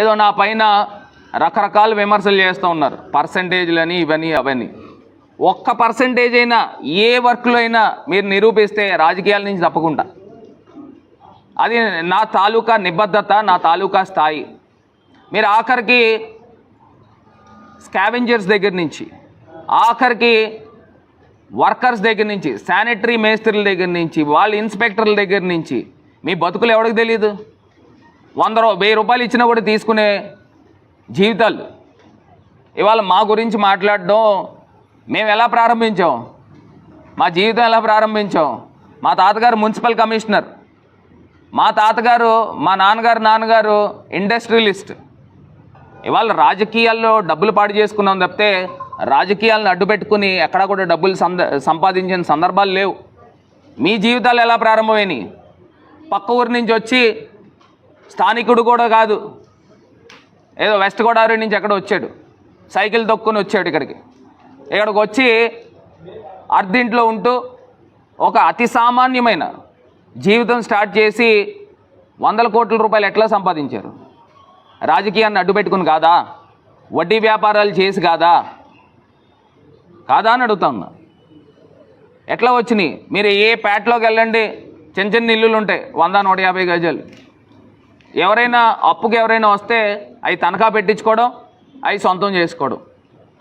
ఏదో నా పైన రకరకాల విమర్శలు చేస్తూ ఉన్నారు. పర్సంటేజ్లని ఇవన్నీ అవన్నీ ఒక్క పర్సంటేజ్ అయినా ఏ వర్క్లో అయినా మీరు నిరూపిస్తే రాజకీయాల నుంచి తప్పకుండా. అది నా తాలూకా నిబద్ధత నా తాలూకా స్థాయి. మీరు ఆఖరికి స్కావెంజర్స్ దగ్గర నుంచి ఆఖరికి వర్కర్స్ దగ్గర నుంచి శానిటరీ మేస్త్రుల దగ్గర నుంచి వాళ్ళ ఇన్స్పెక్టర్ల దగ్గర నుంచి మీ బతుకులు ఎవరికి తెలియదు వంద రూ వెయ్యి రూపాయలు ఇచ్చినా కూడా తీసుకునే జీవితాలు. ఇవాళ మా గురించి మాట్లాడడం మేము ఎలా ప్రారంభించాం? మా జీవితం ఎలా ప్రారంభించాం? మా తాతగారు మున్సిపల్ కమిషనర్. మా తాతగారు మా నాన్నగారు నాన్నగారు ఇండస్ట్రియలిస్ట్. ఇవాళ రాజకీయాల్లో డబ్బులు పాడు చేసుకున్నాం తప్పితే రాజకీయాలను అడ్డు పెట్టుకుని ఎక్కడా కూడా డబ్బులు సంపాదించిన సందర్భాలు లేవు. మీ జీవితాలు ఎలా ప్రారంభమైనవి పక్క ఊరి నుంచి వచ్చి స్థానికుడు కూడా కాదు. ఏదో వెస్ట్ గోదావరి నుంచి ఎక్కడ వచ్చాడు. సైకిల్ తొక్కుని వచ్చాడు ఇక్కడికి. ఇక్కడికి వచ్చి అర్ధింట్లో ఉంటూ ఒక అతి సామాన్యమైన జీవితం స్టార్ట్ చేసి వందల కోట్ల రూపాయలు ఎట్లా సంపాదించారు? రాజకీయాన్ని అడ్డు పెట్టుకుని కాదా? వడ్డీ వ్యాపారాలు చేసి కాదా? కాదా అని అడుగుతా ఉన్నా. ఎట్లా వచ్చినాయి? మీరు ఏ పేటలోకి వెళ్ళండి? చిన్న చిన్న ఇల్లులు ఉంటాయి. వంద నూట యాభై గజాలు. ఎవరైనా అప్పుకి ఎవరైనా వస్తే అవి తనఖా పెట్టించుకోవడం అవి సొంతం చేసుకోవడం.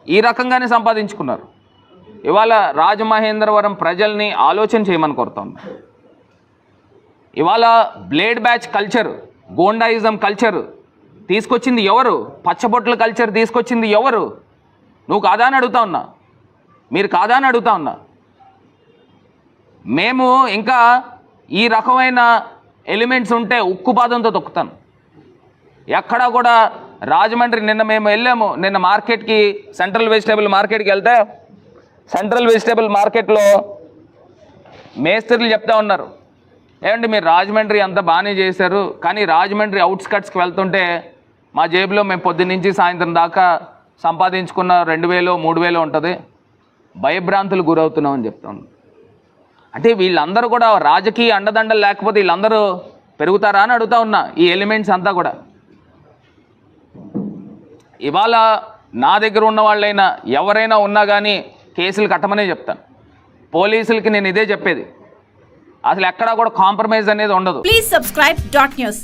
ఈ రకంగానే సంపాదించుకున్నారు. ఇవాళ రాజమహేంద్రవరం ప్రజల్ని ఆలోచన చేయమని కోరుతాను ఇవాళ blade batch culture goondaism culture తీసుకొచ్చింది ఎవరు? పచ్చబొట్ల కల్చర్ తీసుకొచ్చింది ఎవరు? నువ్వు కాదా అని అడుగుతా ఉన్నా. మీరు కాదా అని అడుగుతా ఉన్నా. మేము ఇంకా ఈ రకమైన ఎలిమెంట్స్ ఉంటే ఉక్కుపాదంతో తొక్కుతాను. ఎక్కడా కూడా రాజమండ్రి నిన్న మేము వెళ్ళాము. నిన్న మార్కెట్కి సెంట్రల్ వెజిటేబుల్ మార్కెట్కి వెళ్తే సెంట్రల్ వెజిటేబుల్ మార్కెట్లో మేస్త్రీలు చెప్తా ఉన్నారు. ఏమండి మీరు రాజమండ్రి అంతా బాగానే చేశారు కానీ రాజమండ్రి అవుట్స్కట్స్కి వెళ్తుంటే మా జేబులో మేము పొద్దున్న నుంచి సాయంత్రం దాకా సంపాదించుకున్న రెండు వేలు మూడు వేలు ఉంటుంది. భయభ్రాంతులు గురవుతున్నామని చెప్తాను చెప్తా ఉన్నారు. అంటే వీళ్ళందరూ కూడా రాజకీయ అండదండలు లేకపోతే వీళ్ళందరూ పెరుగుతారా అని అడుగుతా ఉన్నా ఈ ఎలిమెంట్స్ అంతా కూడా. ఇవాళ నా దగ్గర ఉన్న వాళ్ళైనా ఎవరైనా ఉన్నా కానీ కేసులు కట్టమనే చెప్తాను. పోలీసులకి నేను ఇదే చెప్పేది. అసలు ఎక్కడా కూడా కాంప్రమైజ్ అనేది ఉండదు. Please subscribe dot news